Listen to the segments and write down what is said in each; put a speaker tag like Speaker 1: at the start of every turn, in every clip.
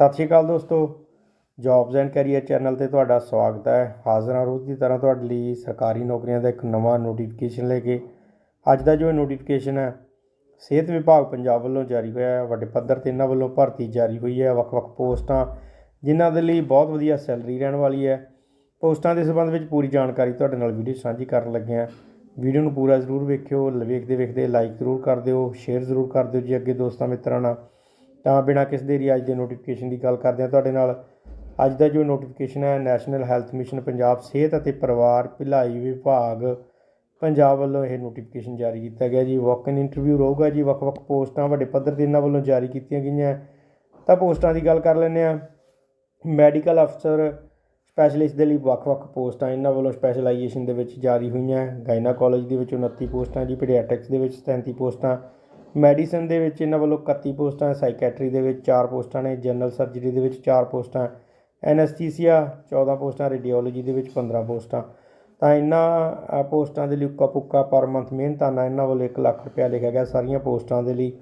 Speaker 1: ਸਤਿ ਸ਼੍ਰੀ ਅਕਾਲ ਦੋਸਤੋ। Jobs and career channel ਤੇ ਤੁਹਾਡਾ ਸਵਾਗਤ ਹੈ। ਹਾਜ਼ਰ ਹਾਂ ਰੋਜ਼ ਦੀ ਤਰ੍ਹਾਂ ਤੁਹਾਡੇ ਲਈ ਸਰਕਾਰੀ ਨੌਕਰੀਆਂ ਦਾ ਇੱਕ ਨਵਾਂ ਨੋਟੀਫਿਕੇਸ਼ਨ ਲੈ ਕੇ। ਅੱਜ ਦਾ ਜੋ ਨੋਟੀਫਿਕੇਸ਼ਨ ਹੈ, ਸਿਹਤ ਵਿਭਾਗ ਪੰਜਾਬ ਵੱਲੋਂ ਜਾਰੀ ਹੋਇਆ ਹੈ। ਵੱਡੇ ਪੱਧਰ ਤੇ ਇਹਨਾਂ ਵੱਲੋਂ ਭਰਤੀ ਜਾਰੀ ਹੋਈ ਹੈ। ਵੱਖ-ਵੱਖ ਪੋਸਟਾਂ ਜਿਨ੍ਹਾਂ ਦੇ ਲਈ ਬਹੁਤ ਵਧੀਆ ਸੈਲਰੀ ਰਹਿਣ ਵਾਲੀ ਹੈ। ਪੋਸਟਾਂ ਦੇ ਸੰਬੰਧ ਵਿੱਚ ਪੂਰੀ ਜਾਣਕਾਰੀ ਤੁਹਾਡੇ ਨਾਲ ਵੀਡੀਓ ਸਾਂਝੀ ਕਰਨ ਲੱਗੇ ਹਾਂ। ਵੀਡੀਓ ਨੂੰ ਪੂਰਾ ਜ਼ਰੂਰ ਵੇਖਿਓ। ਵੇਖਦੇ ਵੇਖਦੇ ਲਾਈਕ ਜ਼ਰੂਰ ਕਰ ਦਿਓ। ਸ਼ੇਅਰ ਜ਼ਰੂਰ ਕਰ ਦਿਓ ਜੀ ਅੱਗੇ ਦੋਸਤਾਂ ਮਿੱਤਰਾਂ ਨਾਲ। ਤਾਂ ਬਿਨਾਂ ਕਿਸ ਦੇਰੀ ਅੱਜ ਦੇ ਨੋਟੀਫਿਕੇਸ਼ਨ ਦੀ ਗੱਲ ਕਰਦੇ ਹਾਂ ਤੁਹਾਡੇ ਨਾਲ। ਅੱਜ ਦਾ ਜੋ ਨੋਟੀਫਿਕੇਸ਼ਨ ਹੈ ਨੈਸ਼ਨਲ ਹੈਲਥ ਮਿਸ਼ਨ ਪੰਜਾਬ ਸਿਹਤ ਅਤੇ ਪਰਿਵਾਰ ਭਲਾਈ ਵਿਭਾਗ ਪੰਜਾਬ ਵੱਲੋਂ ਇਹ ਨੋਟੀਫਿਕੇਸ਼ਨ ਜਾਰੀ ਕੀਤਾ ਗਿਆ ਜੀ। ਵਾਕ ਇਨ ਇੰਟਰਵਿਊ ਰਹੂਗਾ ਜੀ। ਵੱਖ-ਵੱਖ ਪੋਸਟਾਂ, ਵੱਡੇ ਪੱਧਰ ਤੇ ਇਹਨਾਂ ਵੱਲੋਂ ਜਾਰੀ ਕੀਤੀਆਂ ਗਈਆਂ। ਤਾਂ ਪੋਸਟਾਂ ਦੀ ਗੱਲ ਕਰ ਲੈਂਦੇ ਆ ਮੈਡੀਕਲ ਅਫਸਰ ਸਪੈਸ਼ਲਿਸਟ ਦੇ ਲਈ ਵੱਖ-ਵੱਖ ਪੋਸਟਾਂ ਇਹਨਾਂ ਵੱਲੋਂ ਸਪੈਸ਼ਲਾਈਜੇਸ਼ਨ ਦੇ ਵਿੱਚ ਜਾਰੀ ਹੋਈਆਂ। ਗਾਇਨਾ ਕਾਲਜ ਦੇ ਵਿੱਚ 29 ਪੋਸਟਾਂ ਜੀ। ਪੀਡੀਆਟ੍ਰਿਕਸ ਦੇ ਵਿੱਚ 37 ਪੋਸਟਾਂ। ਮੈਡੀਸਨ ਦੇ ਵਿੱਚ ਇਹਨਾਂ ਵੱਲੋਂ 31 ਪੋਸਟਾਂ, ਸਾਈਕੈਟਰੀ ਦੇ ਵਿੱਚ 4 ਪੋਸਟਾਂ ਨੇ, ਜਨਰਲ ਸਰਜਰੀ ਦੇ ਵਿੱਚ 4 ਪੋਸਟਾਂ ਐਨਐਸਥੀਸੀਆ 14 ਪੋਸਟਾਂ, ਰੇਡੀਓਲੋਜੀ ਦੇ ਵਿੱਚ 15 ਪੋਸਟਾਂ। ਤਾਂ ਇਹਨਾਂ ਪੋਸਟਾਂ ਦੇ ਲਈ ਉੱਕਾ ਪੁੱਕਾ ਪਰ ਮੰਥ ਮਿਹਨਤਾਨਾ ਇਹਨਾਂ ਵੱਲੋਂ 1 ਲੱਖ ਰੁਪਇਆ ਲਿਖਿਆ ਗਿਆ ਸਾਰੀਆਂ ਪੋਸਟਾਂ ਦੇ ਲਈ।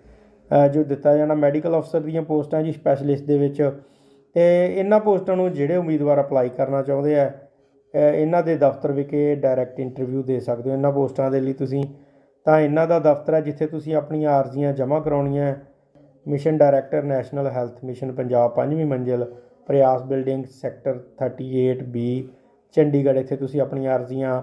Speaker 1: ਜੋ ਦਿੱਤਾ ਜਾਣਾ ਮੈਡੀਕਲ ਅਫਸਰ ਦੀਆਂ ਪੋਸਟਾਂ ਜੀ, ਸਪੈਸ਼ਲਿਸਟ ਦੇ ਵਿੱਚ। ਤੇ ਇਹਨਾਂ ਪੋਸਟਾਂ ਨੂੰ ਜਿਹੜੇ ਉਮੀਦਵਾਰ ਅਪਲਾਈ ਕਰਨਾ ਚਾਹੁੰਦੇ ਆ ਇਹਨਾਂ ਦੇ ਦਫ਼ਤਰ ਵਿਖੇ ਡਾਇਰੈਕਟ ਇੰਟਰਵਿਊ ਦੇ ਸਕਦੇ ਹੋ। ਇਹਨਾਂ ਪੋਸਟਾਂ ਦੇ ਲਈ ਤੁਸੀਂ ਤਾਂ ਇਹਨਾਂ ਦਾ ਦਫ਼ਤਰ ਹੈ ਜਿੱਥੇ ਤੁਸੀਂ ਆਪਣੀਆਂ ਅਰਜ਼ੀਆਂ ਜਮ੍ਹਾਂ ਕਰਾਉਣੀਆਂ ਹੈ। Mission director national health mission Punjab ਪੰਜਵੀਂ ਮੰਜ਼ਿਲ, Prayas building sector 38 B Chandigarh, ਇੱਥੇ ਤੁਸੀਂ ਆਪਣੀਆਂ ਅਰਜ਼ੀਆਂ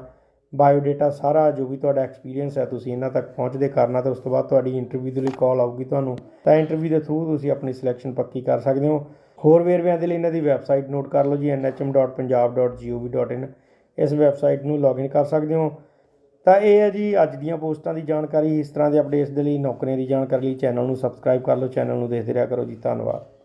Speaker 1: ਬਾਇਓਡਾਟਾ ਸਾਰਾ ਜੋ ਵੀ ਤੁਹਾਡਾ ਐਕਸਪੀਰੀਅੰਸ ਹੈ ਤੁਸੀਂ ਇਹਨਾਂ ਤੱਕ ਪਹੁੰਚਦੇ ਕਰਨਾ ਤੇ ਉਸ ਤੋਂ ਬਾਅਦ ਤੁਹਾਡੀ ਇੰਟਰਵਿਊ ਦੇ ਲਈ ਕਾਲ ਆਊਗੀ ਤੁਹਾਨੂੰ। ਤਾਂ ਇੰਟਰਵਿਊ ਦੇ ਥਰੂ ਤੁਸੀਂ ਆਪਣੀ ਸਿਲੈਕਸ਼ਨ ਪੱਕੀ ਕਰ ਸਕਦੇ ਹੋ। ਹੋਰ ਵੇਰਵਿਆਂ ਦੇ ਲਈ ਇਹਨਾਂ ਦੀ ਵੈਬਸਾਈਟ ਨੋਟ ਕਰ ਲਓ ਜੀ nhm.punjab.gov.in ਇਸ ਵੈਬਸਾਈਟ ਨੂੰ ਲੌਗਇਨ ਕਰ ਸਕਦੇ ਹੋ। ਤਾਂ ਇਹ ਹੈ ਜੀ, ਅੱਜ ਦੀਆਂ ਪੋਸਟਾਂ ਦੀ ਜਾਣਕਾਰੀ। ਇਸ ਤਰ੍ਹਾਂ ਦੇ ਅਪਡੇਟਸ ਦੇ ਲਈ ਨੌਕਰੀਆਂ ਦੀ ਜਾਣਕਾਰੀ ਲਈ ਚੈਨਲ ਨੂੰ ਸਬਸਕ੍ਰਾਈਬ ਕਰ ਲਓ। ਚੈਨਲ ਨੂੰ ਦੇਖਦੇ ਰਿਹਾ ਕਰੋ ਜੀ। ਧੰਨਵਾਦ।